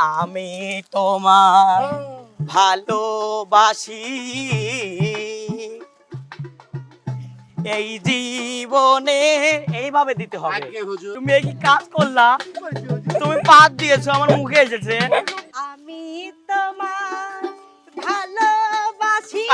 আমি তোমার ভালোবাসি। এই জীবনে এইভাবে দিতে হবে। তুমি এই কি কাজ করলা তুমি পাত দিয়েছ আমার মুখে এসেছে। আমি তোমার ভালোবাসি।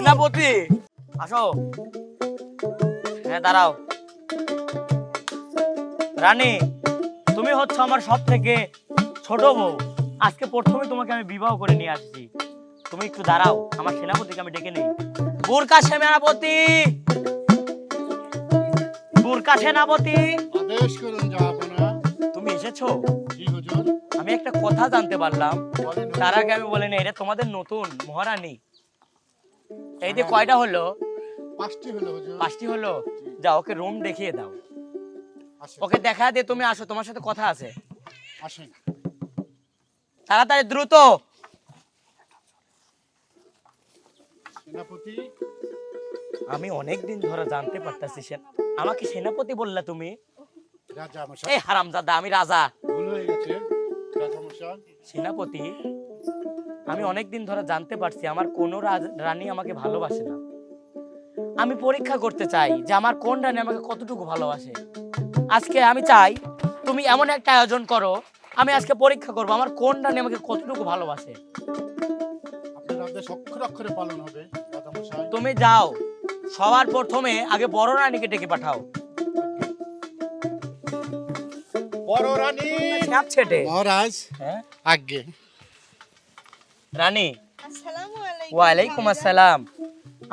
সেনাপতি। আসো। হ্যাঁ দাঁড়াও। রানী তুমি হচ্ছে আমার সব থেকে ছোট বউ। আজকে প্রথমে তোমাকে আমি বিবাহ করে নিয়ে আসছি। তুমি একটু দাঁড়াও আমার সেনাপতিকে আমি ডেকে নেই। বুরকা সেনাপতি! বুরকা সেনাপতি! আদেশ করুন তুমি এসেছ? আমি একটা কথা জানতে পারলাম। তার আগে আমি বলিনি এটা তোমাদের নতুন মহারানী। এই যে কয়টা হলো? পাঁচটি হলো হুজুর। পাঁচটি হলো? যাও ওকে রুম দেখিয়ে দাও। ওকে দেখা দিয়ে তুমি আসো তোমার সাথে কথা আছে। আসেন তাড়াতাড়ি দ্রুত। সেনাপতি? আমি অনেক দিন ধরে জানতে পারতাছি সেন আমাকে সেনাপতি বললা তুমি? রাজা মশাই এই হারামজাদা আমি রাজা। ভুল হয়ে গেছে। রাজা মশাই সেনাপতি? আমি অনেক দিন ধরে জানতে পারছি আমার কোনো রাজ- রানী আমাকে ভালোবাসে না। আমি পরীক্ষা করতে চাই যে আমার কোন রানী আমাকে কতটুকু ভালোবাসে। আজকে আমি চাই তুমি এমন একটা আয়োজন করো আমি আজকে পরীক্ষা করব আমার কোন রানী আমাকে কতটুকু ভালোবাসে। তুমি যাও সবার প্রথমে আগে বড় রানীকে ডেকে পাঠাও। বড় রানী! মহারাজ হ্যাঁ? আগে রানী ওয়ালাইকুম আসসালাম।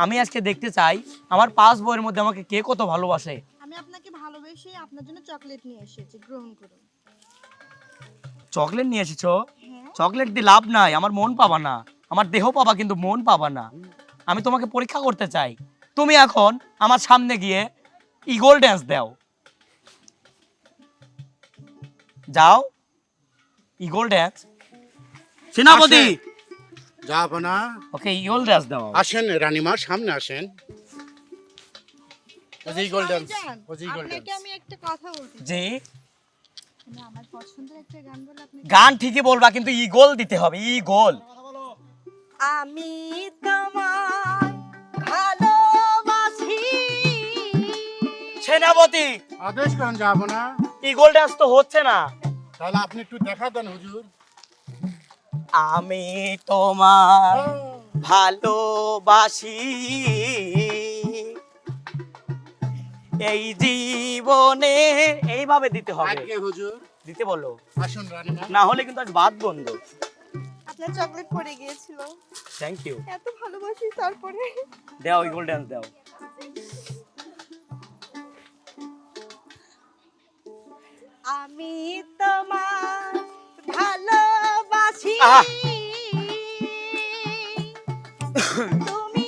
আমি আজকে দেখতে চাই আমার পাঁচ বইয়ের মধ্যে আমাকে কে কত ভালোবাসে? আমি আপনাকে ভালোবেসে আপনার জন্য চকলেট নিয়ে এসেছি গ্রহণ করুন। চকলেট নিয়ে এসেছ? হ্যাঁ। চকলেট দিয়ে লাভ নাই আমার মন পাবা না। আমার দেহ পাবা কিন্তু মন পাবা না। আমি তোমাকে পরীক্ষা করতে চাই। তুমি এখন আমার সামনে গিয়ে ইগল ড্যান্স দাও। যাও। ইগল ড্যান্স সেনাপতি! যাবনা ওকে ইগল ড্যান্স দাও। আসেন রানীমা সামনে আসেন। স্বামীজান, ওই যে ইগল আপনাকে আমি একটা কথা বলতে জি। আমার পছন্দের একটা গান বলে আপনি গান ঠিকই বলবা কিন্তু ইগল দিতে হবে ইগল। আমি তোমার ভালোবাসি। সেনাপতি। আদেশ করেন যাবনা ইগল ড্যান্স তো হচ্ছে না। তাহলে আপনি একটু দেখা দেন হুজুর। আমি তোমার ভালোবাসি। এই জীবনে এইভাবে দিতে হবে। দিতে বলো। আসুন না হলে কিন্তু আজ বাদ বন্ধ। আপনার চকলেট পড়ে গিয়েছিল। থ্যাংক ইউ এত ভালোবাসি তারপরে। দাও ইগল ড্যান্স দাও। আমি তোমার আহা! তুমি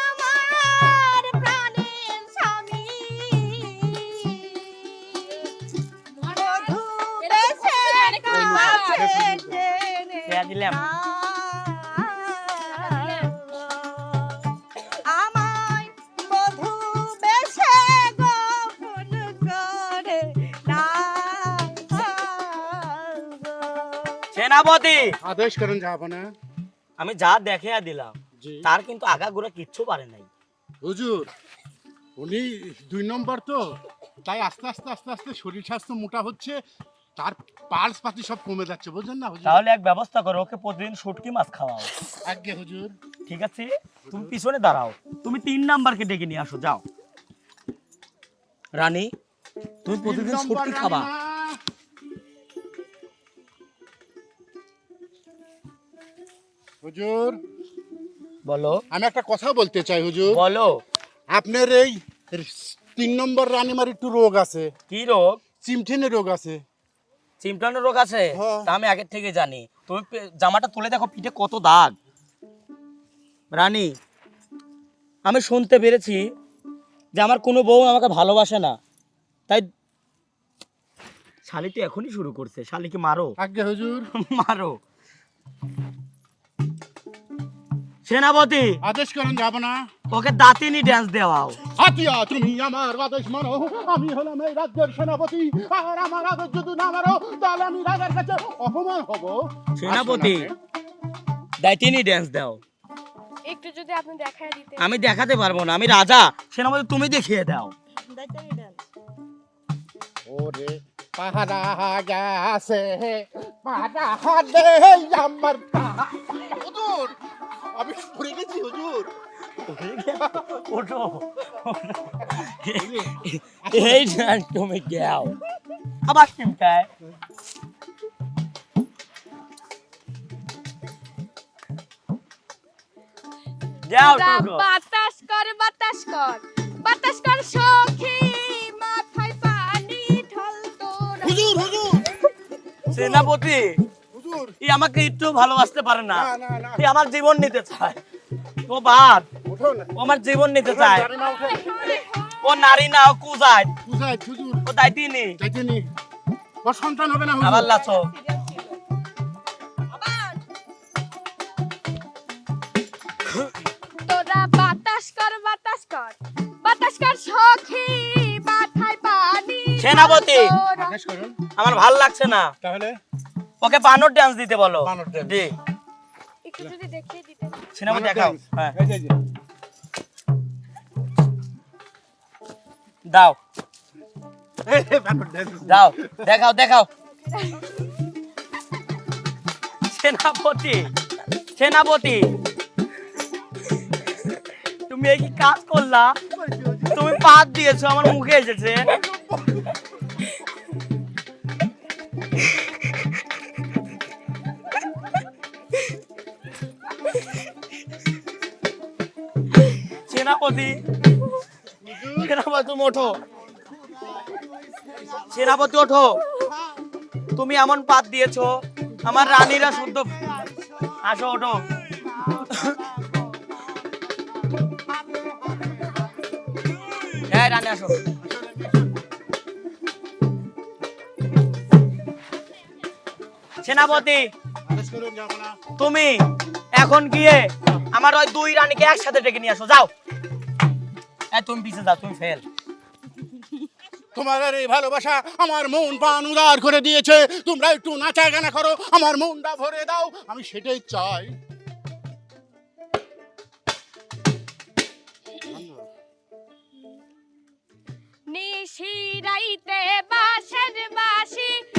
আমার প্রাণের স্বামী মধু বেশে কাছে টেনে দিলাম। সেনাপতি। আদেশ করেন যাবনা আমি যা দেখে দিলাম তার কিন্তু আগা আগাগোড়া কিচ্ছু পারে নাই। হুজুর উনি দুই নম্বর তো তাই আস্তে আস্তে আস্তে আস্তে শরীর স্বাস্থ্য মোটা হচ্ছে তার পার্স পাতি সব কমে যাচ্ছে বুঝলেন না হুজুর? তাহলে এক ব্যবস্থা করো ওকে প্রতিদিন শুটকি মাছ খাওয়াও। আগে হুজুর। ঠিক আছে? তুমি পিছনে দাঁড়াও। তুমি তিন নাম্বারকে ডেকে নিয়ে আসো যাও। রানী তুমি প্রতিদিন শুটকি খাবা। হুজুর। বলো। আমি একটা কথা বলতে চাই হুজুর। বলো। আপনার এই তিন নম্বর রানীমার একটু রোগ আছে। কি রোগ? চিমঠেনে রোগ আছে। চিমটানো রোগ আছে? হ্যাঁ। তা আমি আগের থেকে জানি। তুমি জামাটা তুলে দেখো পিঠে কত দাগ। রানী আমি শুনতে পেরেছি যে আমার কোনো বউ আমাকে ভালোবাসে না। তাই শালি তো এখনই শুরু করছে। শালিকে মারো? আগে হুজুর। মারো। সেনাপতি আদেশ করেন যাব না। ওকে দাঁতিনি ড্যান্স দেওয়াও। হাতিয়া তুমি আমার আদেশ মানো। আমি হলাম এই রাজ্যের সেনাপতি আর আমার আদেশ যদি না মানো তাহলে আমি রাজার কাছে অপমান হব। সেনাপতি দাঁতিনি ড্যান্স দাও। একটু যদি আপনি দেখায় দিতে। আমি দেখাতে পারব না আমি রাজা সেনাপতি তুমি দেখিয়ে দাও। দায়িত্বই dance। ওরে পাহারা গেছে পাহারা দে আমার আমি পড়ে গেছি হুজুর। ওঠো। এই তুমি গাও। আবার চিমটায়। যাও তা টোটো বাতাস কর বাতাস কর। বাতাস কর সখী মাথায় পানি ঢল তোর। হুজুর হুজুর। সেনাপতি ই আমাকে একটু ভালোবাসতে পারে না। ই আমার জীবন নিতে চায়। ও বাদ। ও আমার জীবন নিতে চায়। ও নারী না ও কুজায়। ও দায়িত্বনি যাইতে নি সন্তান হবে না আবার হুজুর তোরা বাতাস কর বাতাস কর। বাতাস কর সখী মাথায় পানি। সেনাপতি। তোর। আদেশ করুন। আমার ভালো লাগছে না। তাহলে? ওকে বানর ডান্স দিতে বলো। বানর dance। জি একটু যদি দেখিয়ে দিতে সিনেমা দেখাও। হ্যাঁ। দাও। দাও। দেখাও দেখাও। সেনাপতি। সেনাপতি। তুমি এই কি কাজ করলা? তুমি পাত দিয়েছ আমার মুখে এসেছে। সেনাপতি সেনাপতি তুমি ওঠো। সেনাপতি ওঠো। তুমি এমন পাত আমার রানীরা শুদ্ধ আসো, ওঠো। হ্যাঁ রানী, আসো। সেনাপতি, তুমি এখন গিয়ে আমার ওই দুই রানীকে একসাথে ডেকে নিয়ে আসো, যাও। এই তুমি পিছে যাও তুমি ফেল। তোমার আর এই ভালোবাসা আমার মন প্রাণ উদার করে দিয়েছে। তোমরা একটু নাচা গানা করো আমার মনটা ভরে দাও আমি সেটাই চাই। নিশিরাইতে বাঁশের বাঁশি বাজায়